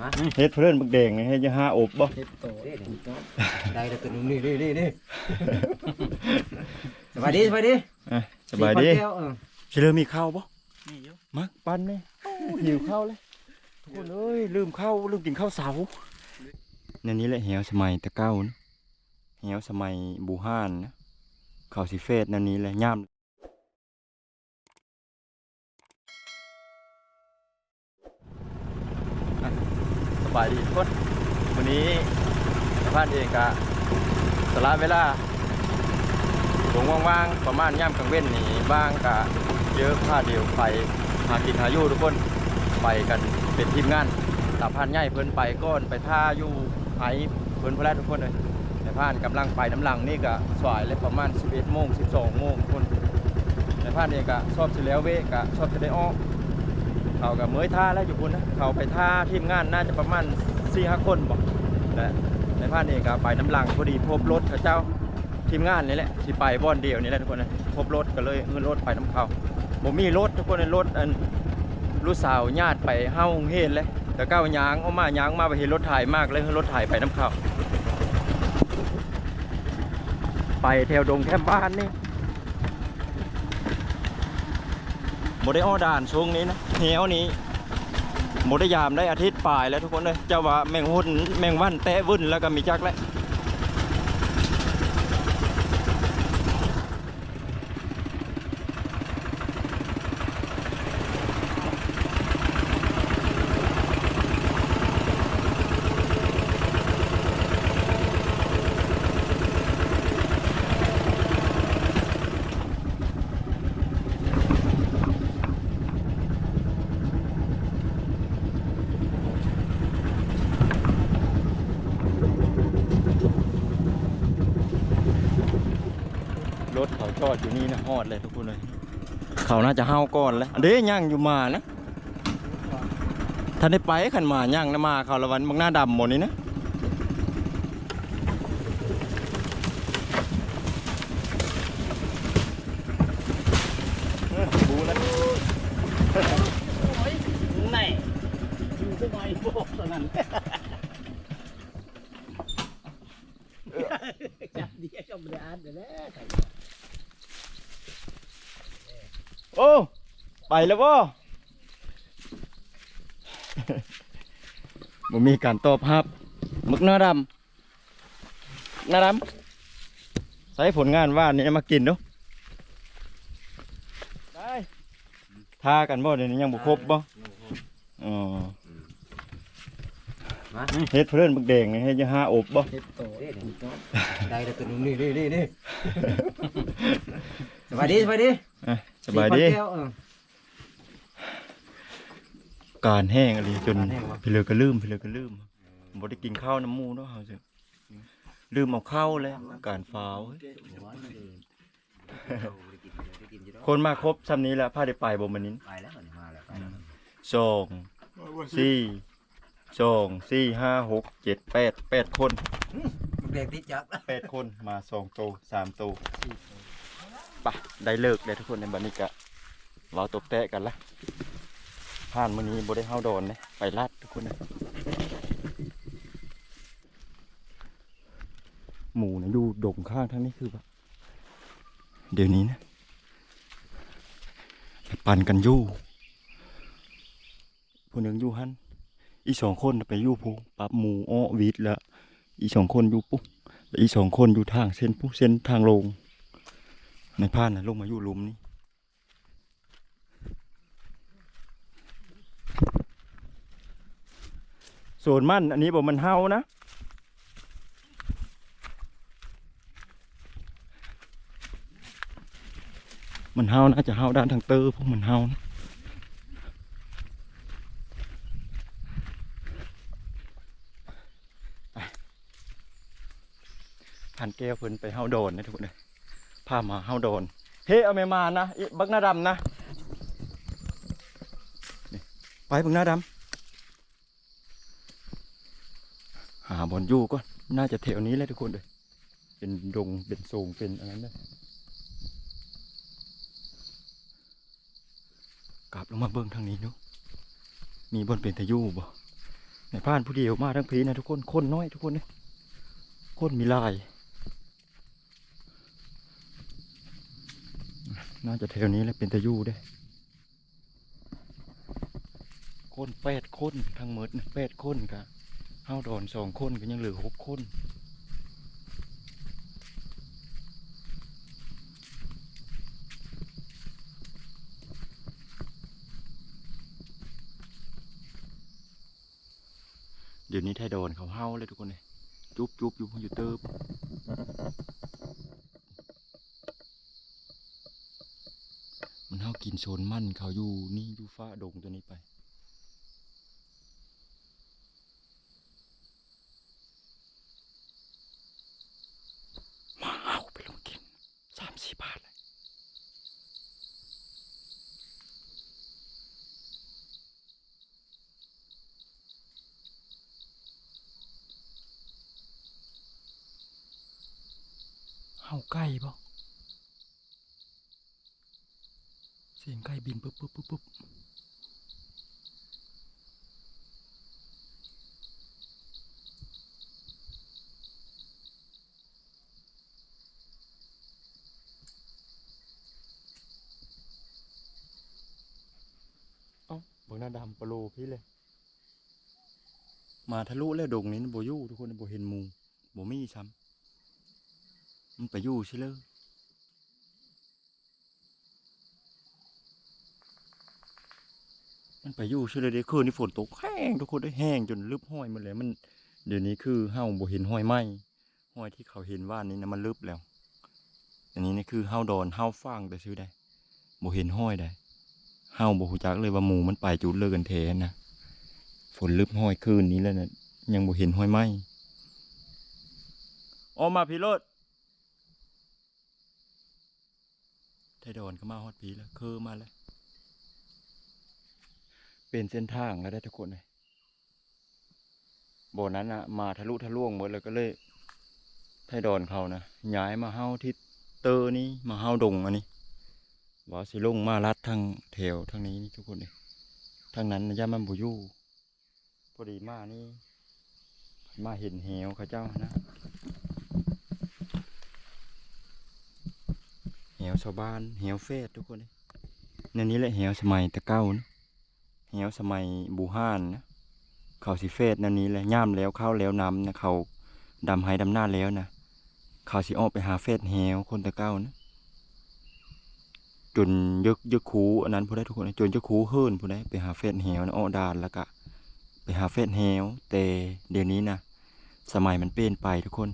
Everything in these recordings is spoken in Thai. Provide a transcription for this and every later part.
มาเฮ็ดเพื่อนบักแดงนี่ให้จะหาอบบ่เฮ็ดโตเด้นี่ได้แล้วตัวนึงนี่นี่นี่นี่สบายดีสบายดีอะสบายดีสี่พันแก้วเออสิเริ่มมีข้าวบ่มีอยู่มักปันนี่โอ้หิวข้าวเลยทุกคนเอ้ยลืมข้าวลืมกินข้าวเสาในนี้แหละเหวสมัยตะเก้านะเหวสมัยบูฮานนะข้าวสิเฟสนั่นนี้แหละย่า บายดีทุกคนวันนี้สภาพเองกะสละเวลาหลงว่างๆประมาณย่ำกลางเว้นนี่บ้างกะเยอะผ้าเดียวไปหากินหาอยู่ทุกคนไปกันเป็นทีมงานตาพานใหญ่เพิ่นไปก้อนไปท่าอยู่ไห้เพิ่นพนแลทุกคนเลยในพานกำลังไปน้ำหลังนี่ก็สายเลยประมาณ 11โมง12โมงทุกคนในพานเองก็ชอบสิแล้วเวกะชอบจะได้ออก เขากับเมยท่าแล้วอยู่พุ่นนะเขาไปท่าทีมงานน่าจะประมาณ4 5คนบอกและในพานเองก็ไปน้ำหลังพอดีพบรถเขาเจ้าทีมงานนี่แหละที่ไปบ่อนเดียวนี่แหละทุกคนนะพบรถก็เลยเงินรถไปน้ำเขาบ่มีรถทุกคนในรถอันลูกสาวญาติไปเฮ้าเฮ็ดเลยแต่ก้าวยางเอามายางมาไปเห็นรถถ่ายมากเลยเห็นรถถ่ายไปน้ำเขาไปแถวดงแคมบ้านนี่ บ่ได้อ้อด่านช่วงนี้นะเหวนี้บ่ได้ยามได้อาทิตย์ปลายแล้วทุกคนเลยเจ้าว่าแมงหุ่นแมงวันแตะวุ่นแล้วก็มีจักแล้ว จอดอยู่นี่นะฮอดเลยทุกคนเลย เขาน่าจะเฮาก่อนเลยเด้ย่างอยู่มานะท่านได้ไปขันมาย่างนะมาเขาละวันบางหน้าดำหมดนี่นะบูแล้วไหนอยู่สมัยพวกนั้นจับดีก็บ่ได้อ่านเด้อแหละ โอ้ ไปแล้วบ่บ่มีการตอบรับมึกหน้าดำหน้าดำใส่ผลงานว่านนี่มากินเดูได้ทากันบ่เดี๋ยวนี้ยังบ่ครบบ่อ๋อมาเฮ็ดเพื่อนบักแดงนี่ให้จะหาอบบ่เฮ็ดโตเด้นี่ได้แล้วตัวนึงนี่นี่นี่นี่สบายดีสบายดี อะสบายดีสี่พันแก้วเออ การแห้งอะไรจนการแห้งวะพี่เหลือก็ลืมพี่เหลือก็ลืมบ่ได้กินข้าวน้ำหมูเนาะเฮาสิลืมเอาข้าวแล้วการฟาวเฮ้ยคนมาครบซ้ำนี้แล้วพาได้ไปบ่มื้อนี้ไปแล้วนี่มาแล้วไปแล้วสองสี่สองสี่ห้าหกเจ็ดแปดแปดคน เด็กติดจับแปดคนมาสองโตวสามโตวไปได้เลิกได้ทุกคนในบัดนี้กะเราตบแตะกันละผ่านมื้อนี้บ่ได้เฮาโดนเลยไปลัดทุกคนนะหมูนะอยู่ดงข้างทั้งนี้คือแบบเดี๋ยวนี้นะปั่นกันอยู่ผู้หนึ่งอยู่หันอีสองคนไปอยู่ผู้ปับหมูอ้อวีดล้วอีสองคนอยู่ปุ๊บแล้วอีสองคนอยู่ทางเส้นปุ๊เส้นทางลง ในพานนะลงมาอยู่ลุมนี้ส่วนมันอันนี้บอกมันเฮานะมันเฮานะจะเฮาด้านทางเตอร์พวกมันเฮานะพันแก้วเพิ่นไปเฮาโดนนะทุกคนเลย พามาเฮาโดน เฮ้เอาแม่มานะบักหน้าดำนะไปบักหน้าดำหาบอลยู่ก่อนน่าจะแถวนี้เลยทุกคนเลยเป็นดงเป็นโซงเป็นอะไรนั่นกลับลงมาเบิ้งทางนี้นุมีบนเป็นทะยูบ่ในบ้านผู้เดียวมาทั้งพีนะทุกคนคนน้อยทุกคนเลยคนมีลาย น่าจะแถวนี้แหละเป็นตะยูได้คนแปดคนทั้งหมดนะแปดคนกะเฮาดอนสองคนก็ยังเหลือหกคนเดี๋ยวนี้ไทยโดนเขาเฮาเลยทุกคนเลยจุ๊บจุ๊บอยู่อยู่เติบมันเฮา กินโซนมั่นเขาอยู่นี่อยู่ฟ้าดงตัวนี้ไปมาเฮาไปลงกินสามสี่บาทเลยเฮาไก่บ่เสียงไก่บินปุ๊บปุ๊บปุ๊บปุ๊บเอ้าเบิ่งหน้าดำปะโลพี่เลย มาทะลุแล้วดงนี้บ่อยู่ทุกคนบ่เห็นหมูบ่มีซ้ำมันไปอยู่ใช่เลย มันไปอยู่ใช่เลยเด้คืนนี้ฝนตกแห้งทุกคนได้แห้งจนลึบห้อยหมดเลยมัน เดี๋ยวนี้คือเฮาบ่เห็นห้อยไหมห้อยที่เขาเห็นว่านี้นะมันลึบแล้ว อันนี้นี่คือเฮาดอนเฮาฟางแต่ซื้อได้บ่เห็นห้อยได้เฮาบ่ฮู้จักเลยว่าหมูมันไปจุดเลิกกันแท้นะฝนลึบห้อยคืนนี้แล้วนะยังบ่เห็นห้อยไหมออกมาพี่รถไทดอนก็มาฮอดพีแล้วคือมาแล้ว เป็นเส้นทางแล้วได้ทุกคนเลยโบนั้นอะมาทะลุทะลวงหมดเลยก็เลยไทยดอนเขานะย้ายมาเฮาที่เตอร์นี้มาเฮาดงอันนี้ว่าสิลงมาลัดทางแถวทางนี้นี่ทุกคนเลยทางนั้นย่ามันบุยู่พอดีมานี่มาเห็นเหวเขาเจ้านะเหวชาวบ้านเหวเฟสทุกคนเลยในนี้แหละเหวสมัยตะเก้านะ เหวสมัยบูฮานนะเขาสิเฟสนั่นนี้แหละย่ามแล้วเข้าแล้วน้ำนะเขาดำให้ดำหน้าแล้วนะเขาสิออกไปหาเฟสแฮวคนตะเก้านะจนยึกยึกคูอันนั้นผู้ได้ทุกคนนะจนยึกคูเฮิร์นผู้ได้ไปหาเฟสแฮวนะออดานแล้วก็ไปหาเฟสแฮวแต่เดี๋ยวนี้นะสมัยมันเปลี่ยนไปทุกคน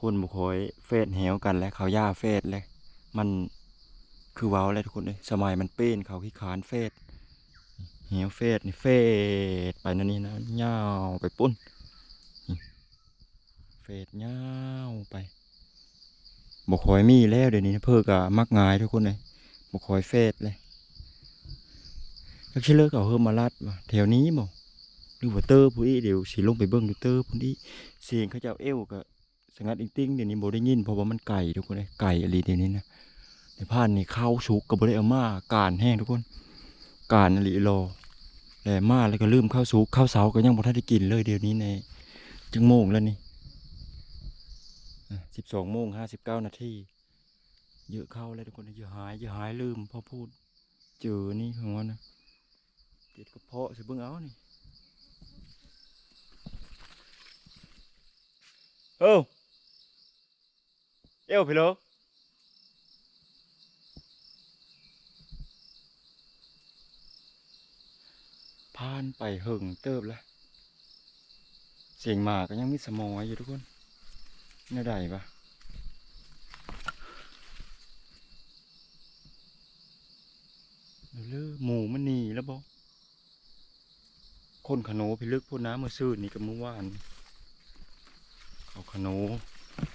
คนบุคอยเฟสแฮวกันแล้วเขาย่าเฟสเลยมันคือว้าวเลยทุกคนเลยสมัยมันเปลี่ยนเขาขี้ขานเฟส เหี่ยวเฟดนี่เฟดไปนั่นนี่นะเงาวไปปุ้นเฟดเงาวไปบกคอยมีแล้วเดี๋ยวนี้นะเพื่อกะมักง่ายทุกคนเลยบกคอยเฟดเลยแล้วชิเลิกเอาเฮิมมาลัดมาแถวนี้บ่หรือว่าเตอร์ผู้อีเดี๋ยวสิลงไปเบิ้งดูเตอร์ผู้นี้เสียงเขาเจ้าเอวกะสงัดอิงติ้งเดี๋ยวนี้บได้ยินเพราะว่ามันไก่ทุกคนเลยไก่อะไรเดี๋ยวนี้นะในผ่านนี่ข้าวสุกกับบได้เอามาการแห้งทุกคน การอลิโลแหลมาแล้วก็ลืมข้าวสุกข้าวเสาก็ยังบ่ทันได้กินเลยเดี๋ยวนี้ในจึงโมงแล้วนี่สิบสองโมงห้าสิบเก้านาทีเยอะเข้าเลยทุกคนอย่าหายอย่าหายลืมพอพูด เจอนี่ของมันนะเจ็ดกระเพาะสิเบิ่งเอานี่เอ้าเอ้วพี่โล ผ่านไปหิงเติบแล้ว เสียงหมาก็ยังมีสมองอยู่ทุกคนน่าได้ปะเลือหมูมันหนีแล้วบอกคนขโนพิลึกพูดน้ำมือซื่นนี่กับเมื่อวาน เขาขโน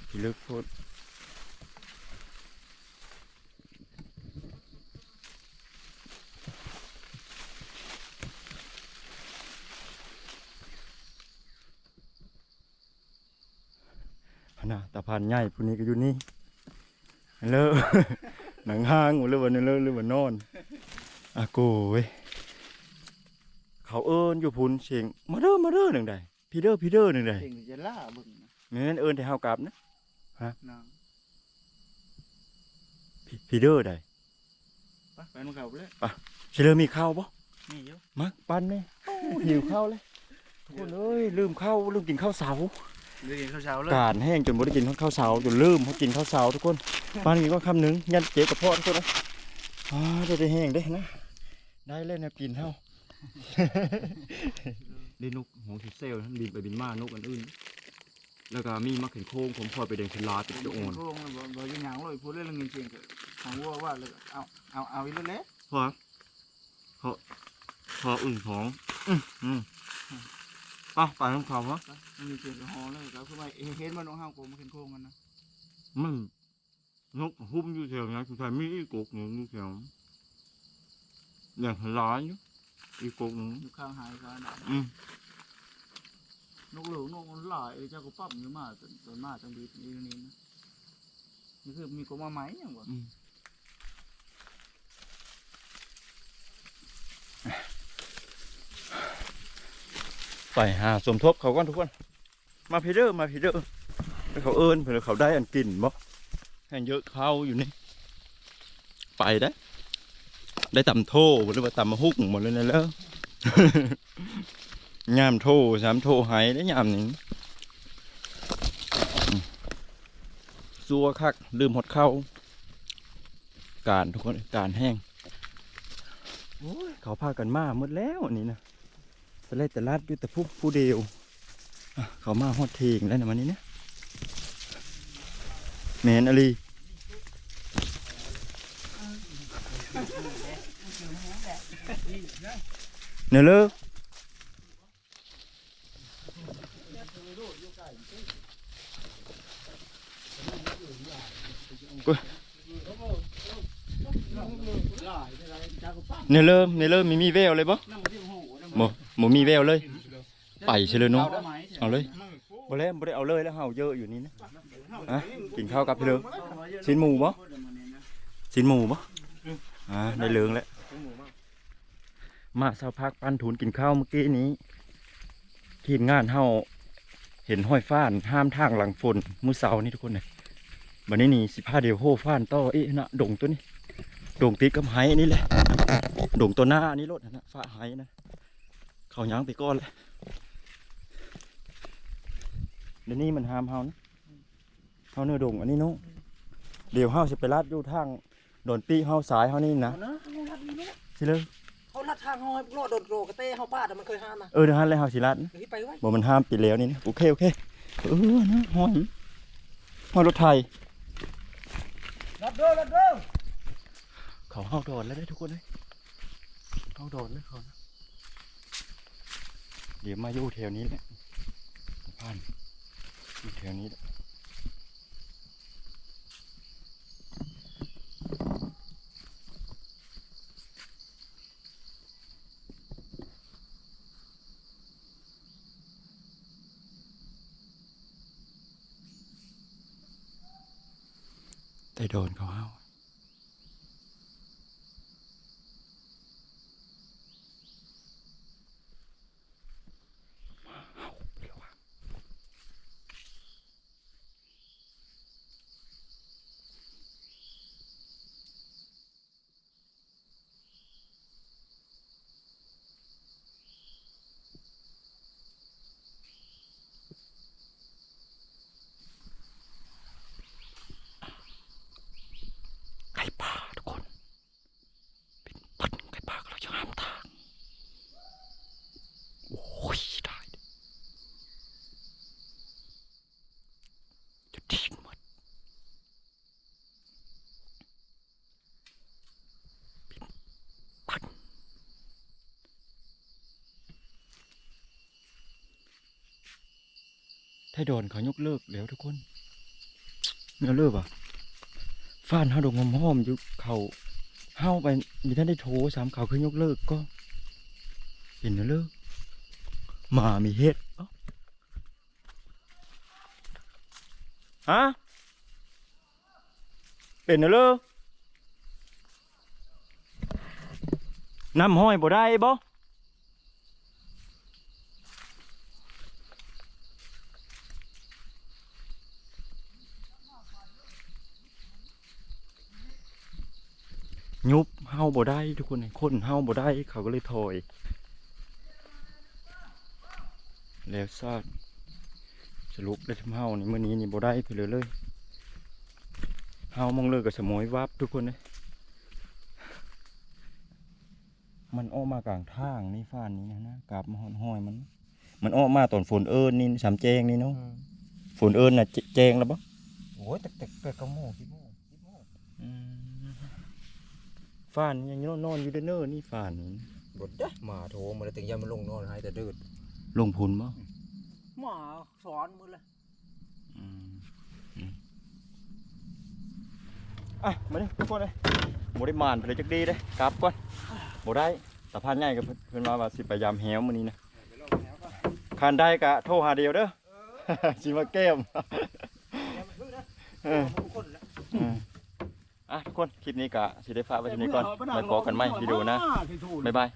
พิลึกพูด นะตาพานใหญ่ผู้นี้ก็อยู่นี่เลอะหนังห้างหรือว่าเนเลอะหรือว่านอนอากูเว้ยเขาเอิ้นอยู่พุ่นเสียงมาเด้อมาเด้อหนึ่งใดพี่เด้อพี่เด้อหนึ่งใดเก่งจะล่าเบิ่งนะแม่นเอิ้นแต่เฮากลับนะนางพี่พี่เด้อใดไปไปมันเข้าไปเลยสิเริ่มมีข้าวบ่นี่อยู่มักปันแม่โอ้หิวข้าวเลยทุกคนเอ้ยลืมข้าวลืมกินข้าวเสา เดี๋ยวกินข้าวเช้าเลยการแห้งจนบ่ได้กินข้าวเสาจนลืมเขากินข้าวเสาทุกคนปันกินก็คำหนึงยันเจ็บกระเพาะทุกคนนะอ่าได้ได้แห้งได้นะได้เลยนะกินเฮาได้นกหงส์เซลล์ท่านบินไปบินมานกอันอื่นแล้วก็มีมักเห็นโค้งผมพลอยไปเดินขึ้นลาติดโอนโค้งบ่บ่ยังหยังเลยพูดเรื่องเงินจริงก็ของวัวว่าเลยเอาเอาเอาอีกแล้วแหละพอพอพออื่นของอืมอืม ป่ะไปน้ำเขาวะมันมีเสียงฮอเลยก็คือว่าเห็นมันน้องห้าวโกมันเห็นโค้งกันนะมันนกหุ้มอยู่แถวนั้นคือไทยมีอีกกหนึ่งอยู่แถวอย่างหลายอยู่อีกกหนึ่งอยู่ข้างหายกันนะอืมนกเหลืองนกมันหลายเจ้าก็ปั๊บอยู่มาจนจนมาจังดีนี่นี่นะนี่คือมีกมาไหมอย่างวะ ไปหาสมทบเขาก่อนทุกคน มาพีเดอร์มาพีเดอร์ไปเขาเอิญเพื่อเขาได้อันกินบ่แห้งเยอะเข้าอยู่นี่ ไปได้ได้ตำโทหรือว่าตำมะฮุกหมดเลยนะแล้วยามโทสามโทหายได้ยามนี้ซัวคักลืมหดเข้า การทุกคนการแห้งโอ้ยเขาพากันมาหมดแล้วอันนี้นะ สเลดแต่ลาดอยู่แต่ผู้ผู้เดียวเขามาฮอดเทงแล้วนะมันนี้เนี่ยแมนอลีเนื้อเลิกเนื้อเริ่มเนื้อเริ่มมีมีแววเลยบ่ บ่บ่มีแววเลย ไปเฉลยเน้องเอาเลยบ่แล้วบ่ได้เอาเลยแล้วเฮาเยอะอยู่นี่นะฮะกินข้าวกับพี่เลิงชิ้นหมูบ่ชิ้นหมูบ่อ่าได้เลืองแล้วมาเช้าพักปั้นทุนกินข้าวเมื่อกี้นี้ทีมงานเฮาเห็นห้อยฟ้านห้ามทางหลังฝนมือเช้านี่ทุกคนเลยบัดนี้นี่สิพาเดียวโหฟ้านต่อเอ๊ะนะดงตัวนี้ดงติดกับไหนี่แหละดงตัวหน้านี่รถนะฟ้าไหนะ เขายังไปก่อนเลยเดี๋ยวนี้มันหามเฮานะเฮาเนื้อดงอันนี้เนู้เดี๋ยวเฮาสิไปลาดอยู่ทางโดนปีเฮาสายเฮานี่นะนะเขาลัดนี่นะสิเลยเขาลัดทางเขาให้โลดโดดโรกระเต้เขาป้าแต่มันเคยห้ามนะเออเดี๋ยวฮันเลยเฮาสิลาดนะเดี๋ยวพี่ไปไว้บ่มันห้ามปีแล้วนี่นะโอเคโอเคเออนะหอยหอยรถไทยลัดเด้อลัดเด้อเขาเฮาโดดแล้วได้อทุกคนเลยเฮาโดดเลยเขานะ เดี๋ยวมาอยู่แถวนี้แหละผ่านอยู่แถวนี้แหละแต่โดนเขาเฮา ไก่ป่าทุกคนเป็นปันไก่ป่าเราจะห้ามทาง โอ้ยได้ดิจะทิ้งหมดเป็นปัน ถ้าโดนเขายกเลิกแล้วทุกคนเมื่อเลิกอะฟ้านเฮาดงหอมหอมอยู่เขาเฮาไปมีท่านได้โทรสามเขาคือยกเลิกก็ เห็นนะเลิกหมามีเฮ็ดอ้าฮะเป็นนะเลิกน้ำห้อยบ่ได้บ่ ยุบเฮาบ่ได้ทุกคนคนเฮาบ่ได้เขาก็เลยถอย แล้วซาดสรุปได้ทำเฮานี่มื้อนี้นี่บ่ได้ไปเลยเลยเฮามองเลยกับสมอยวับทุกคนเลยมันออกมากลางทางนี่ฟ้านนี้นะนะกลับมาหอนห้อยมัน มันออกมาตอนฝนเอิญนี่สามแจงนี่เนาะฝนเอิญน่ะแจแจงแล้วปะโอ้ยแต่แต่แต่กระโม่คิดโม่คิดโม่ ฟ้านยังนอนอยู่เด้อเนอนี่ฟ้านนี่บดเด้อหมาโทรมาแล้วถึงยามมันลงนอนให้แต่เดือดลงพุนบ่หมาสอนมือเลยอืมอืมอะมาดิทุกคนเลยบ่ได้มานไปเลยจักดีเด้กลับก่อนบ่ได้สะพานใหญ่กับเพิ่นเพิ่นว่าว่าสิไปยามแหวมื้อนี้นะคันได้ก็โทรหาเดียวเด้อสิมาแก้มเออทุกคนแล้ว อืมอะทุกคนคลิปนี้ก็สิได้ฝากไว้ที่นี้ก่อนไว้พบกันใหม่วิดีโอหนะบ๊ายบาย